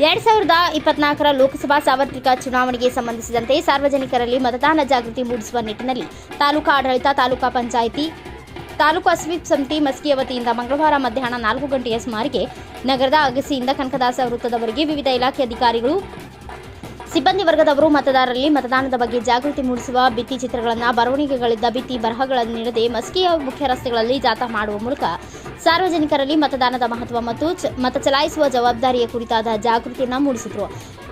ಎರಡ್ ಸಾವಿರದ ಇಪ್ಪತ್ನಾಲ್ಕರ ಲೋಕಸಭಾ ಸಾರ್ವತ್ರಿಕ ಚುನಾವಣೆಗೆ ಸಂಬಂಧಿಸಿದಂತೆ ಸಾರ್ವಜನಿಕರಲ್ಲಿ ಮತದಾನ ಜಾಗೃತಿ ಮೂಡಿಸುವ ನಿಟ್ಟಿನಲ್ಲಿ ತಾಲೂಕಾ ಆಡಳಿತ, ತಾಲೂಕಾ ಪಂಚಾಯಿತಿ, ತಾಲೂಕು ಸ್ವೀಪ್ ಸಮಿತಿ ಮಸ್ಕಿಯ ವತಿಯಿಂದ ಮಂಗಳವಾರ ಮಧ್ಯಾಹ್ನ ನಾಲ್ಕು ಗಂಟೆಯ ಸುಮಾರಿಗೆ ನಗರದ ಅಗಸಿಯಿಂದ ಕನಕದಾಸ ವೃತ್ತದವರೆಗೆ ವಿವಿಧ ಇಲಾಖೆ ಅಧಿಕಾರಿಗಳು ಸಿಬ್ಬಂದಿ ವರ್ಗದವರು ಮತದಾರರಲ್ಲಿ ಮತದಾನದ ಬಗ್ಗೆ ಜಾಗೃತಿ ಮೂಡಿಸುವ ಭಿತ್ತಿ ಚಿತ್ರಗಳನ್ನು, ಬರವಣಿಗೆಗಳಿದ್ದ ಭಿತ್ತಿ ಬರಹಗಳನ್ನು ನೀಡದೆ ಮಸ್ಕಿಯ ಮುಖ್ಯ ರಸ್ತೆಗಳಲ್ಲಿ ಜಾಥಾ ಮಾಡುವ ಮೂಲಕ ಸಾರ್ವಜನಿಕರಲ್ಲಿ ಮತದಾನದ ಮಹತ್ವ ಮತ್ತು ಮತ ಚಲಾಯಿಸುವ ಜವಾಬ್ದಾರಿಯ ಕುರಿತಾದ ಜಾಗೃತಿಯನ್ನು ಮೂಡಿಸಿದರು.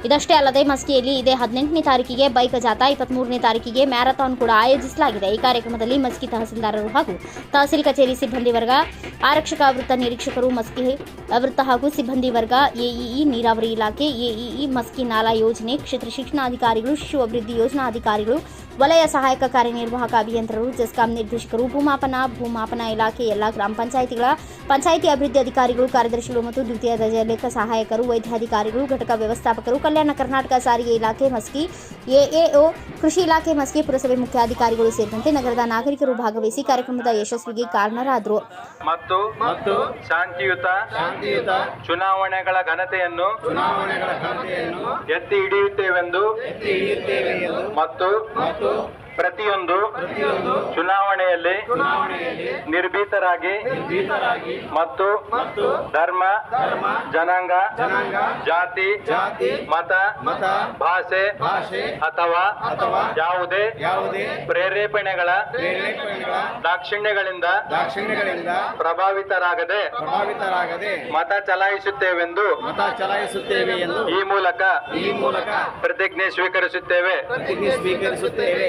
ಇದಷ್ಟೇ ಅಲ್ಲದೆ ಮಸ್ಕಿಯಲ್ಲಿ ಇದೇ ಹದಿನೆಂಟನೇ ತಾರೀಕಿಗೆ ಬೈಕ್ ಜಾಥಾ ಇಪ್ಪತ್ಮೂರನೇ ತಾರೀಕಿಗೆ ಮ್ಯಾರಥಾನ್ ಕೂಡ ಆಯೋಜಿಸಲಾಗಿದೆ. ಈ ಕಾರ್ಯಕ್ರಮದಲ್ಲಿ ಮಸ್ಕಿ ತಹಸೀಲ್ದಾರರು ಹಾಗೂ ತಹಸೀಲ್ ಕಚೇರಿ ಸಿಬ್ಬಂದಿ ವರ್ಗ, ಆರಕ್ಷಕ ವೃತ್ತ ನಿರೀಕ್ಷಕರು, ಮಸ್ಕಿ ವೃತ್ತ ಹಾಗೂ ಸಿಬ್ಬಂದಿ ವರ್ಗ, ಎಇಇ, ನೀರಾವರಿ ಇಲಾಖೆ, ಎಇಇ, ಮಸ್ಕಿ ನಾಲಾ ಯೋಜನೆ, ಕ್ಷೇತ್ರ ಶಿಕ್ಷಣಾಧಿಕಾರಿಗಳು, ಶಿಶು ಅಭಿವೃದ್ಧಿ ಯೋಜನಾಧಿಕಾರಿಗಳು ವಲಯ ಸಹಾಯಕ ಕಾರ್ಯನಿರ್ವಾಹಕ ಅಭಿಯಂತರರು, ಜೆಸ್ಕಾಂ ನಿರ್ದೇಶಕರು, ಭೂಮಾಪನ ಭೂಮಾಪನ ಇಲಾಖೆ, ಎಲ್ಲ ಗ್ರಾಮ ಪಂಚಾಯಿತಿಗಳ ಪಂಚಾಯಿತಿ ಅಭಿವೃದ್ಧಿ ಅಧಿಕಾರಿಗಳು, ಕಾರ್ಯದರ್ಶಿಗಳು ಮತ್ತು ದ್ವಿತೀಯ ದರ್ಜೆ ಸಹಾಯಕರು, ವೈದ್ಯಾಧಿಕಾರಿಗಳು, ಘಟಕ ವ್ಯವಸ್ಥಾಪಕರು ಕಲ್ಯಾಣ ಕರ್ನಾಟಕ ಸಾರಿಗೆ ಇಲಾಖೆ ಮಸ್ಕಿ ಎಎಒ ಕೃಷಿ ಇಲಾಖೆ ಮಸ್ಕಿ ಪುರಸಭೆ ಮುಖ್ಯಾಧಿಕಾರಿಗಳು ಸೇರಿದಂತೆ ನಗರದ ನಾಗರಿಕರು ಭಾಗವಹಿಸಿ ಕಾರ್ಯಕ್ರಮದ ಯಶಸ್ವಿಗೆ ಕಾರಣರಾದರು. ಮತ್ತು ಮತ್ತು ಶಾಂತಿಯುತ ಶಾಂತಿಯುತ ಚುನಾವಣೆಗಳ ಘನತೆಯನ್ನು ಚುನಾವಣೆಗಳ ಘನತೆಯನ್ನು ಎತ್ತಿ ಹಿಡಿಯುತ್ತೇವೆಂದು ಎತ್ತಿ ಹಿಡಿಯುತ್ತೇವೆ ಎಂದು ಮತ್ತು ಮತ್ತು ಪ್ರತಿಯೊಂದು ಚುನಾವಣೆಯಲ್ಲಿ ನಿರ್ಭೀತರಾಗಿ ಮತ್ತು ಧರ್ಮ ಜನಾಂಗ ಜಾತಿ ಜಾತಿ ಮತ ಮತ ಭಾಷೆ ಭಾಷೆ ಅಥವಾ ಅಥವಾ ಯಾವುದೇ ಪ್ರೇರೇಪಣೆಗಳ ದಾಕ್ಷಿಣ್ಯಗಳಿಂದ ಪ್ರಭಾವಿತರಾಗದೆ ಮತ ಚಲಾಯಿಸುತ್ತೇವೆಂದು ಮತ ಚಲಾಯಿಸುತ್ತೇವೆ ಎಂದು ಈ ಮೂಲಕ ಪ್ರತಿಜ್ಞೆ ಸ್ವೀಕರಿಸುತ್ತೇವೆ.